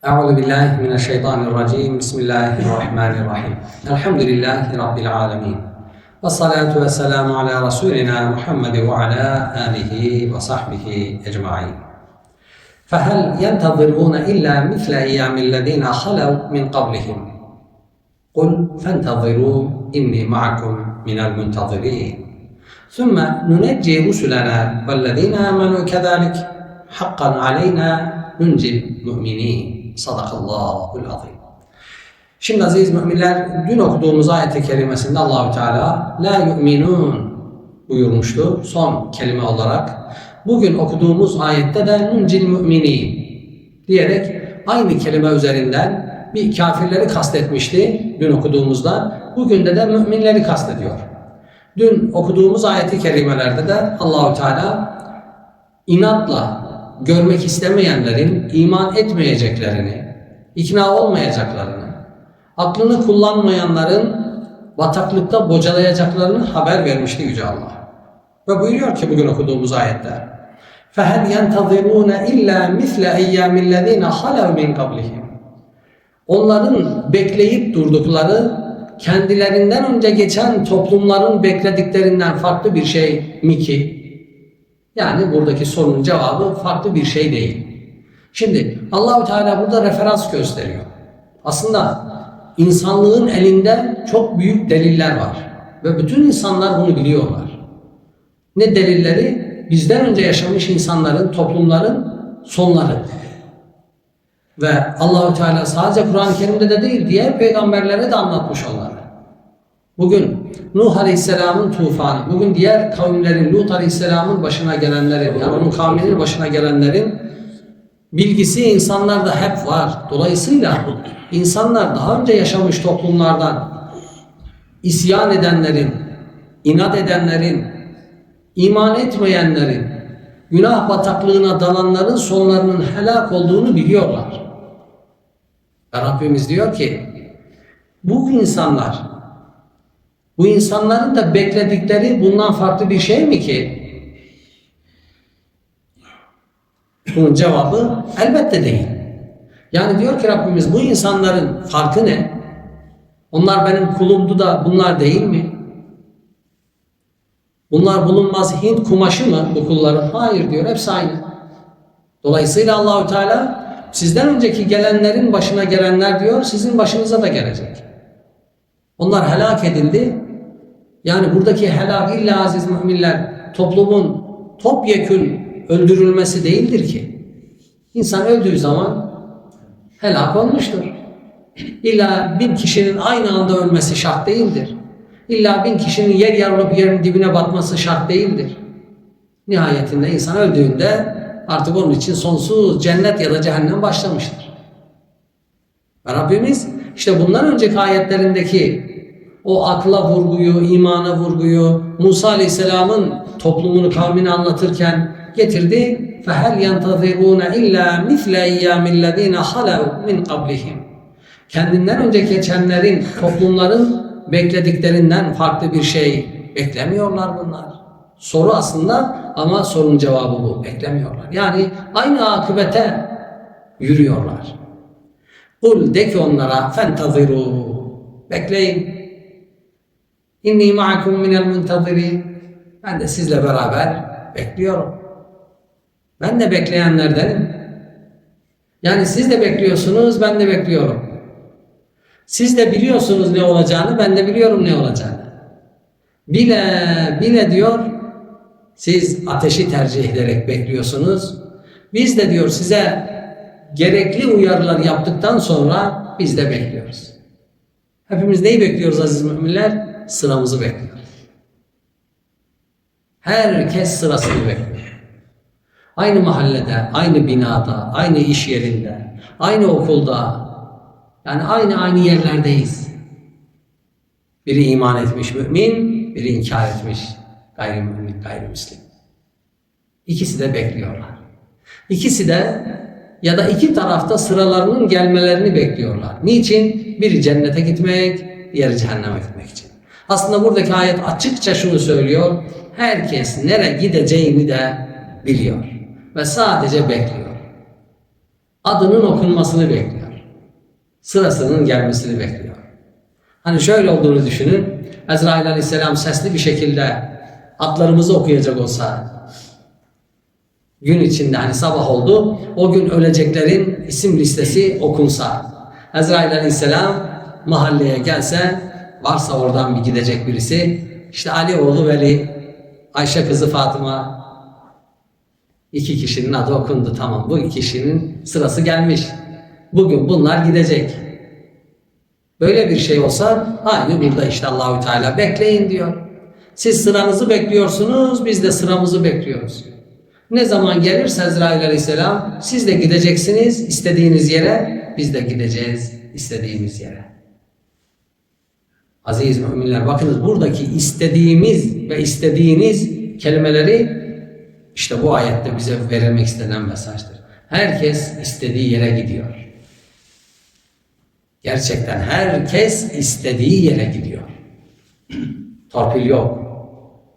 أعوذ بالله من الشيطان الرجيم. بسم الله الرحمن الرحيم. الحمد لله رب العالمين. والصلاة والسلام على رسولنا محمد وعلى آله وصحبه أجمعين. فهل ينتظرون إلا مثل أيام الذين خلوا من قبلهم؟ قل فانتظروا إني معكم من المنتظرين. ثم ننجي رسلنا والذين آمنوا كذلك. حقا علينا ننجي المؤمنين. Sadakallahul azim. Şimdi aziz müminler dün okuduğumuz ayet-i kerimesinde Allahü Teala la yu'minun buyurmuştu son kelime olarak. Bugün okuduğumuz ayette de nuncil müminin diyerek aynı kelime üzerinden bir kafirleri kastetmişti dün okuduğumuzda. Bugün de de müminleri kastediyor. Dün okuduğumuz ayeti kerimelerde de Allahü Teala inatla görmek istemeyenlerin iman etmeyeceklerini, ikna olmayacaklarını, aklını kullanmayanların bataklıkta bocalayacaklarını haber vermişti Yüce Allah. Ve buyuruyor ki bugün okuduğumuz ayette فَهَلْ يَنْتَظِرُونَ اِلَّا مِثْلَ اَيَّامِ الَّذ۪ينَ خَلَوْ مِنْ قَبْلِهِمْ Onların bekleyip durdukları kendilerinden önce geçen toplumların beklediklerinden farklı bir şey mi ki? Yani buradaki sorunun cevabı farklı bir şey değil. Şimdi Allahu Teala burada referans gösteriyor. Aslında insanlığın elinde çok büyük deliller var ve bütün insanlar bunu biliyorlar. Ne delilleri? Bizden önce yaşamış insanların, toplumların sonları. Ve Allahu Teala sadece Kur'an-ı Kerim'de de değil, diğer peygamberlere de anlatmış onları. Bugün Nuh Aleyhisselam'ın tufanı, bugün diğer kavimlerin, Lut Aleyhisselam'ın başına gelenlerin, yani onun kavminin başına gelenlerin bilgisi insanlarda hep var. Dolayısıyla insanlar daha önce yaşamış toplumlardan isyan edenlerin, inat edenlerin, iman etmeyenlerin, günah bataklığına dalanların sonlarının helak olduğunu biliyorlar. Ve Rabbimiz diyor ki, bu insanlar bu insanların da bekledikleri bundan farklı bir şey mi ki? Bunun cevabı elbette değil. Yani diyor ki Rabbimiz bu insanların farkı ne? Onlar benim kulumdu da bunlar değil mi? Bunlar bulunmaz Hint kumaşı mı bu kulların? Hayır diyor hepsi aynı. Dolayısıyla Allahü Teala sizden önceki gelenlerin başına gelenler diyor sizin başınıza da gelecek. Onlar helak edildi. Yani buradaki helak illa aziz müminler toplumun topyekün öldürülmesi değildir ki. İnsan öldüğü zaman helak olmuştur. İlla bin kişinin aynı anda ölmesi şart değildir. İlla bin kişinin yer yarılıp yerin dibine batması şart değildir. Nihayetinde insan öldüğünde artık onun için sonsuz cennet ya da cehennem başlamıştır. Ve Rabbimiz işte bundan önceki ayetlerindeki o akla vurguyu, imana vurguyu Musa Aleyhisselam'ın toplumunu, kavmini anlatırken getirdi. فَهَلْ يَنْتَظِرُونَ اِلَّا مِثْلَ اَيَّامِ الَّذ۪ينَ خَلَوْا مِنْ قَبْلِهِمْ Kendinden önce geçenlerin, toplumların beklediklerinden farklı bir şey beklemiyorlar bunlar. Soru aslında ama sorunun cevabı bu. Beklemiyorlar. Yani aynı akıbete yürüyorlar. Kul de ki onlara fentaziru. Bekleyin. İnni ma'akum minel muntazirin. Ben de sizle beraber bekliyorum. Ben de bekleyenlerdenim. Yani siz de bekliyorsunuz, ben de bekliyorum. Siz de biliyorsunuz ne olacağını, ben de biliyorum ne olacağını. Bile bile diyor, siz ateşi tercih ederek bekliyorsunuz. Biz de diyor size gerekli uyarılar yaptıktan sonra biz de bekliyoruz. Hepimiz neyi bekliyoruz aziz müminler? Sıramızı bekliyoruz. Herkes sırasını bekliyor. Aynı mahallede, aynı binada, aynı iş yerinde, aynı okulda, yani aynı aynı yerlerdeyiz. Biri iman etmiş mümin, biri inkar etmiş gayrimümin, gayrimüslim. İkisi de bekliyorlar. İkisi de ya da iki tarafta sıralarının gelmelerini bekliyorlar. Niçin? Biri cennete gitmek, diğeri cehenneme gitmek için. Aslında buradaki ayet açıkça şunu söylüyor. Herkes nereye gideceğini de biliyor. Ve sadece bekliyor. adının okunmasını bekliyor. Sırasının gelmesini bekliyor. Hani şöyle olduğunu düşünün. Ezrail aleyhisselam sesli bir şekilde adlarımızı okuyacak olsa gün içinde hani sabah oldu o gün öleceklerin isim listesi okunsa Ezrail aleyhisselam mahalleye gelse varsa oradan bir gidecek birisi işte Ali oğlu Veli Ayşe kızı Fatıma iki kişinin adı okundu tamam bu iki kişinin sırası gelmiş bugün bunlar gidecek Böyle bir şey olsa aynı burada işte Allahü Teala bekleyin diyor. Siz sıranızı bekliyorsunuz, biz de sıramızı bekliyoruz. Ne zaman gelirse Ezrail Aleyhisselam siz de gideceksiniz istediğiniz yere, biz de gideceğiz istediğimiz yere. Aziz müminler bakınız buradaki istediğimiz ve istediğiniz kelimeleri işte bu ayette bize verilmek istenen mesajdır. Herkes istediği yere gidiyor. Gerçekten herkes istediği yere gidiyor. Torpil yok,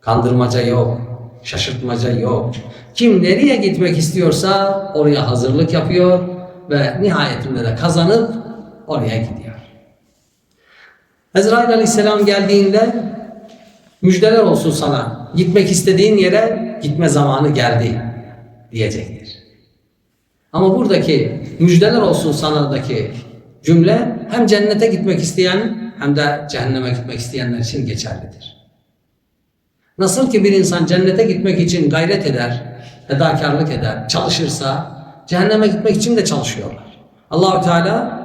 kandırmaca yok, şaşırtmaca yok. Kim nereye gitmek istiyorsa oraya hazırlık yapıyor ve nihayetinde de kazanıp oraya gidiyor. Ezrail aleyhisselam geldiğinde müjdeler olsun sana. Gitmek istediğin yere gitme zamanı geldi diyecektir. Ama buradaki müjdeler olsun sana'daki cümle hem cennete gitmek isteyen hem de cehenneme gitmek isteyenler için geçerlidir. Nasıl ki bir insan cennete gitmek için gayret eder, fedakarlık eder, çalışırsa cehenneme gitmek için de çalışıyorlar. Allahü Teala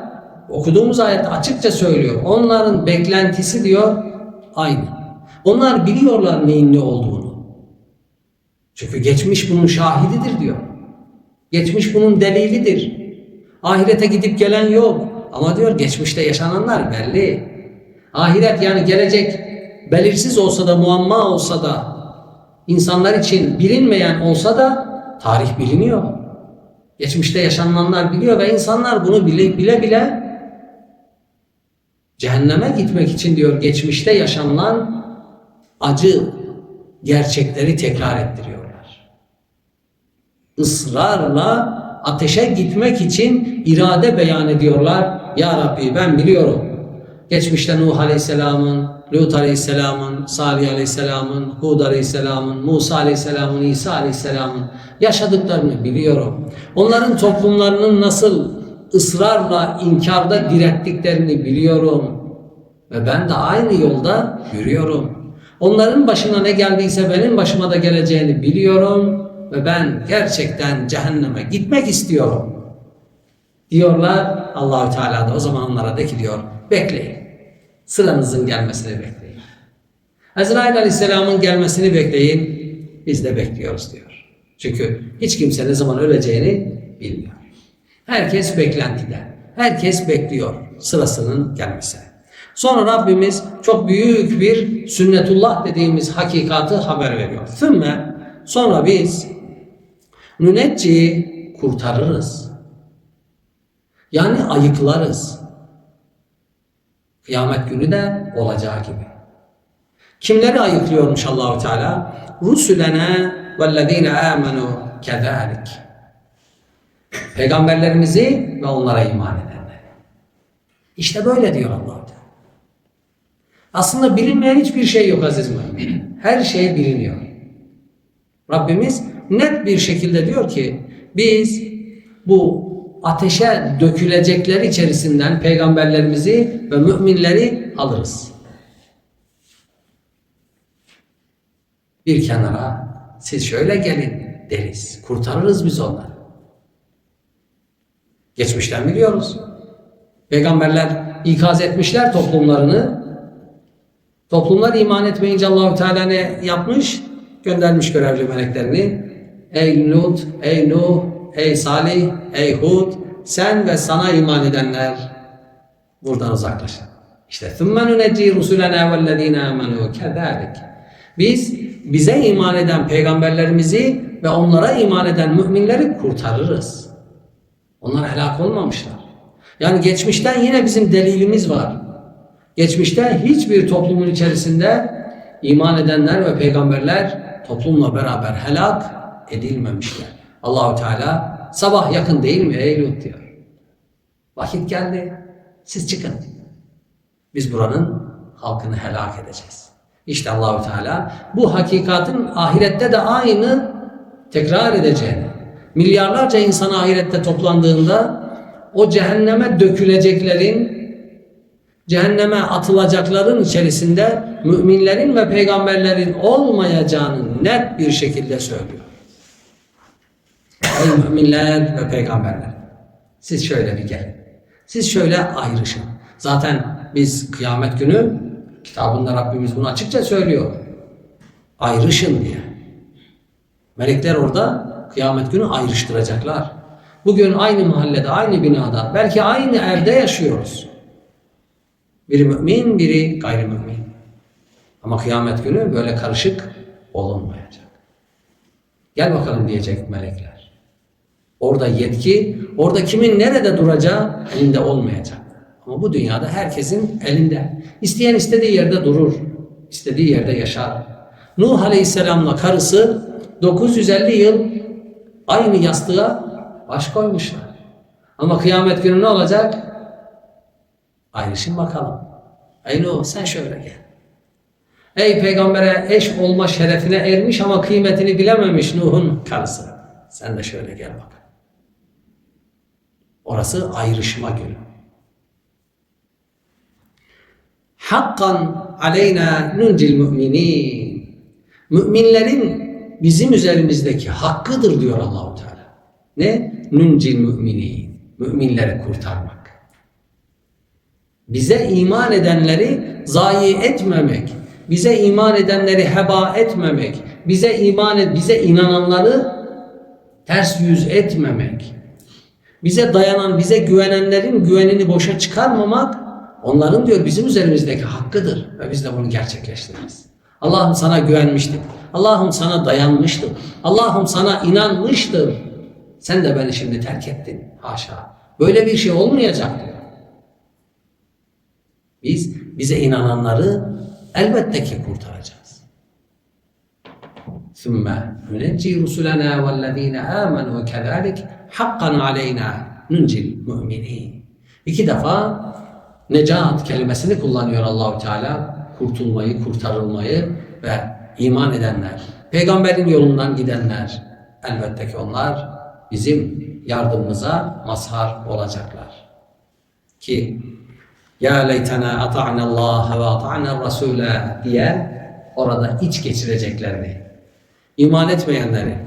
okuduğumuz ayette açıkça söylüyor. Onların beklentisi diyor aynı. Onlar biliyorlar neyin ne olduğunu. Çünkü geçmiş bunun şahididir diyor. Geçmiş bunun delilidir. Ahirete gidip gelen yok. Ama diyor geçmişte yaşananlar belli. Ahiret yani gelecek belirsiz olsa da muamma olsa da insanlar için bilinmeyen olsa da tarih biliniyor. Geçmişte yaşananlar biliyor ve insanlar bunu bile bile, bile cehenneme gitmek için diyor geçmişte yaşanılan acı gerçekleri tekrar ettiriyorlar. Israrla ateşe gitmek için irade beyan ediyorlar. Ya Rabbi ben biliyorum. Geçmişte Nuh Aleyhisselam'ın, Lut Aleyhisselam'ın, Salih Aleyhisselam'ın, Hud Aleyhisselam'ın, Musa Aleyhisselam'ın, İsa Aleyhisselam'ın yaşadıklarını biliyorum. Onların toplumlarının nasıl ısrarla inkarda direttiklerini biliyorum. Ve ben de aynı yolda yürüyorum. Onların başına ne geldiyse benim başıma da geleceğini biliyorum ve ben gerçekten cehenneme gitmek istiyorum. Diyorlar Allahü Teala da o zaman onlara de ki diyor bekleyin. Sıranızın gelmesini bekleyin. Ezrail Aleyhisselam'ın gelmesini bekleyin. Biz de bekliyoruz diyor. Çünkü hiç kimse ne zaman öleceğini bilmiyor. Herkes beklentide. Herkes bekliyor sırasının gelmesini. Sonra Rabbimiz çok büyük bir sünnetullah dediğimiz hakikatı haber veriyor. Thümme sonra biz nünecci kurtarırız. Yani ayıklarız. Kıyamet günü de olacağı gibi. Kimleri ayıklıyormuş Allahu Teala? Rusulene vellezine amenu kezalik. Peygamberlerimizi ve onlara iman edenleri. İşte böyle diyor allah. Aslında bilinmeyen hiçbir şey yok aziz mümin. Her şey biliniyor. Rabbimiz net bir şekilde diyor ki biz bu ateşe dökülecekler içerisinden peygamberlerimizi ve müminleri alırız. Bir kenara siz şöyle gelin deriz. Kurtarırız biz onları. Geçmişten biliyoruz. Peygamberler ikaz etmişler toplumlarını. Toplumlar iman etmeyince Allahü Teala ne yapmış? Göndermiş görevli meleklerini. Ey Lut, ey Nuh, ey Salih, ey Hud, sen ve sana iman edenler buradan uzaklaşın. İşte ثُمَّ نُنَجِّي رُسُلَنَا وَالَّذ۪ينَ آمَنُوا كَذَٰلِكَ Biz bize iman eden peygamberlerimizi ve onlara iman eden müminleri kurtarırız. Onlar helak olmamışlar. Yani geçmişten yine bizim delilimiz var. Geçmişte hiçbir toplumun içerisinde iman edenler ve peygamberler toplumla beraber helak edilmemişler. Allahu Teala sabah yakın değil mi ey Lut diyor. Vakit geldi. Siz çıkın. Biz buranın halkını helak edeceğiz. İşte Allahü Teala bu hakikatin ahirette de aynı tekrar edeceğini, milyarlarca insan ahirette toplandığında o cehenneme döküleceklerin, cehenneme atılacakların içerisinde müminlerin ve peygamberlerin olmayacağını net bir şekilde söylüyor. Ey müminler ve peygamberler. Siz şöyle bir gelin. Siz şöyle ayrışın. Zaten biz kıyamet günü kitabında Rabbimiz bunu açıkça söylüyor. Ayrışın diye. Melekler orada kıyamet günü ayrıştıracaklar. Bugün aynı mahallede, aynı binada, belki aynı evde yaşıyoruz. Biri mümin, biri gayrimümin. Ama kıyamet günü böyle karışık olunmayacak. Gel bakalım diyecek melekler. Orada yetki, orada kimin nerede duracağı elinde olmayacak. Ama bu dünyada herkesin elinde. İsteyen istediği yerde durur. istediği yerde yaşar. Nuh Aleyhisselam'la karısı 950 yıl aynı yastığa baş koymuşlar. Ama kıyamet günü ne olacak? Ayrışın bakalım. Ey Nuh sen şöyle gel. Ey peygambere eş olma şerefine ermiş ama kıymetini bilememiş Nuh'un karısı. Sen de şöyle gel bak. Orası ayrışma günü. Hakkan aleyna nuncil müminin. Müminlerin bizim üzerimizdeki hakkıdır diyor Allahu Teala. Ne? Nuncil müminin. Müminleri kurtarmak. Bize iman edenleri zayi etmemek, bize iman edenleri heba etmemek, bize iman et, bize inananları ters yüz etmemek, bize dayanan, bize güvenenlerin güvenini boşa çıkarmamak, onların diyor bizim üzerimizdeki hakkıdır ve biz de bunu gerçekleştiririz. Allah'ım sana güvenmiştim. Allah'ım sana dayanmıştım. Allah'ım sana inanmıştım. Sen de beni şimdi terk ettin. Haşa. Böyle bir şey olmayacak diyor. Biz bize inananları elbette ki kurtaracağız. ثُمَّ نُنَجِّي رُسُلَنَا وَالَّذ۪ينَ آمَنُوا كَذَٰلِكَ حَقًّا عَلَيْنَا نُنْجِ الْمُؤْمِنِينَ İki defa necat kelimesini kullanıyor Allahu Teala. Kurtulmayı, kurtarılmayı ve iman edenler, peygamberin yolundan gidenler elbette ki onlar bizim yardımımıza mazhar olacaklar. Ki ya leytena ata'na Allah ve ata'na Rasule diye orada iç geçireceklerini, iman etmeyenleri,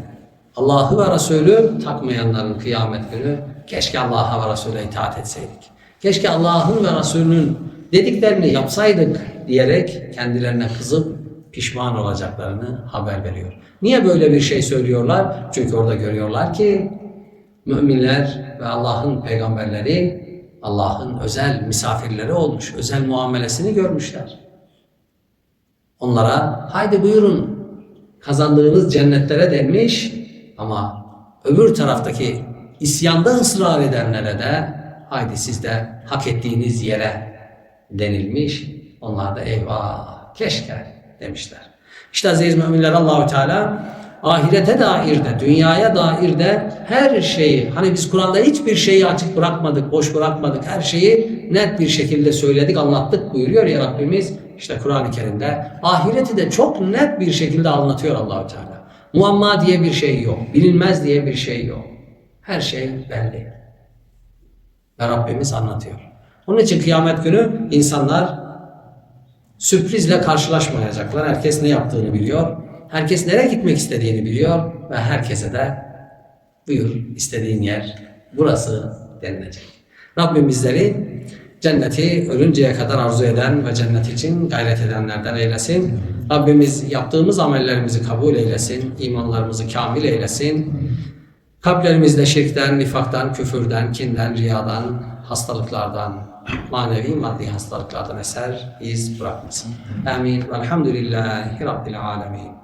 Allah'ı ve Resulü takmayanların kıyamet günü keşke Allah'a ve Resul'e itaat etseydik. Keşke Allah'ın ve Resulünün dediklerini yapsaydık diyerek kendilerine kızıp pişman olacaklarını haber veriyor. Niye böyle bir şey söylüyorlar? Çünkü orada görüyorlar ki müminler ve Allah'ın peygamberleri Allah'ın özel misafirleri olmuş, özel muamelesini görmüşler. Onlara haydi buyurun kazandığınız cennetlere denmiş ama öbür taraftaki isyanda ısrar edenlere de haydi siz de hak ettiğiniz yere denilmiş. Onlar da eyvah keşke demişler. İşte aziz müminler Allahü Teala ahirete dair de, dünyaya dair de her şeyi, hani biz Kur'an'da hiçbir şeyi açık bırakmadık, boş bırakmadık, her şeyi net bir şekilde söyledik, anlattık buyuruyor ya Rabbimiz. İşte Kur'an-ı Kerim'de ahireti de çok net bir şekilde anlatıyor Allahü Teala. Muamma diye bir şey yok, bilinmez diye bir şey yok. Her şey belli. Ve Rabbimiz anlatıyor. Onun için kıyamet günü insanlar sürprizle karşılaşmayacaklar. Herkes ne yaptığını biliyor. Herkes nereye gitmek istediğini biliyor ve herkese de buyur istediğin yer burası denilecek. Rabbim bizleri cenneti ölünceye kadar arzu eden ve cennet için gayret edenlerden eylesin. Rabbimiz yaptığımız amellerimizi kabul eylesin, imanlarımızı kamil eylesin. Kalplerimizde şirkten, nifaktan, küfürden, kinden, riyadan, hastalıklardan, manevi maddi hastalıklardan eser, iz bırakmasın. Amin. Velhamdülillahi Rabbil alemin.